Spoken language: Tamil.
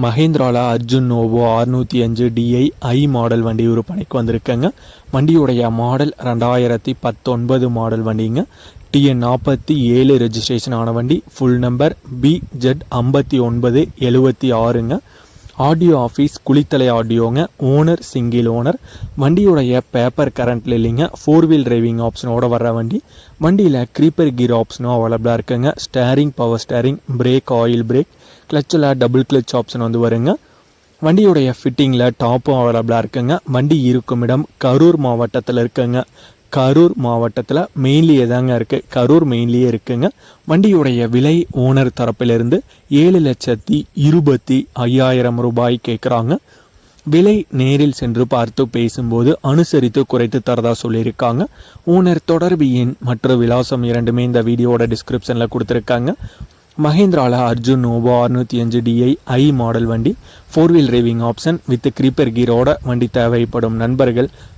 மஹேந்திராவில் அர்ஜுன் நோவோ அறுநூற்றி அஞ்சு டிஐ ஐ மாடல் வண்டி விற்பனைக்கு வந்திருக்கேங்க. வண்டியுடைய மாடல் ரெண்டாயிரத்தி பத்தொன்பது மாடல் வண்டிங்க. டிஎன் நாற்பத்தி ஏழு ரெஜிஸ்ட்ரேஷன் ஆன வண்டி. ஃபுல் நம்பர் பி ஜெட் ஐம்பத்தி ஒன்பது எழுபத்தி ஆறுங்க. ஆடியோ ஆஃபீஸ் குளித்தலை ஆடியோங்க ஓனர் சிங்கிள் ஓனர் வண்டியுடைய பேப்பர் கரண்ட்டில் இல்லைங்க ஃபோர் வீல் டிரைவிங் ஆப்ஷனோட வர்ற வண்டி வண்டியில் க்ரீப்பர் கீர் ஆப்ஷனும் அவைலபிளாக இருக்குங்க steering power steering brake oil brake கிளச்சில் double clutch option வந்து வருங்க. வண்டியுடைய ஃபிட்டிங்கில் டாப்பும் அவைலபிளாக இருக்குங்க வண்டி இருக்கும் இடம் கரூர் மாவட்டத்தில் இருக்குங்க. கரூர் மாவட்டத்தில் மெயின்லியே தாங்க இருக்குது கரூர் மெயின்லியே இருக்குங்க. வண்டியுடைய விலை ஓனர் தரப்பிலிருந்து ஏழு லட்சத்தி இருபத்தி ஐயாயிரம் ரூபாய் கேட்குறாங்க விலை நேரில் சென்று பார்த்து பேசும்போது அனுசரித்து குறைத்து தரதா சொல்லியிருக்காங்க. ஓனர் தொடர்பு எண் மற்ற விலாசம் இரண்டுமே இந்த வீடியோட டிஸ்கிரிப்ஷனில் கொடுத்துருக்காங்க. மஹேந்திரால அர்ஜுன் நோவா அறுநூற்றி அஞ்சு டிஐ ஐ மாடல் வண்டி four wheel driving option with creeper கீரோட வண்டி தேவைப்படும் நண்பர்கள்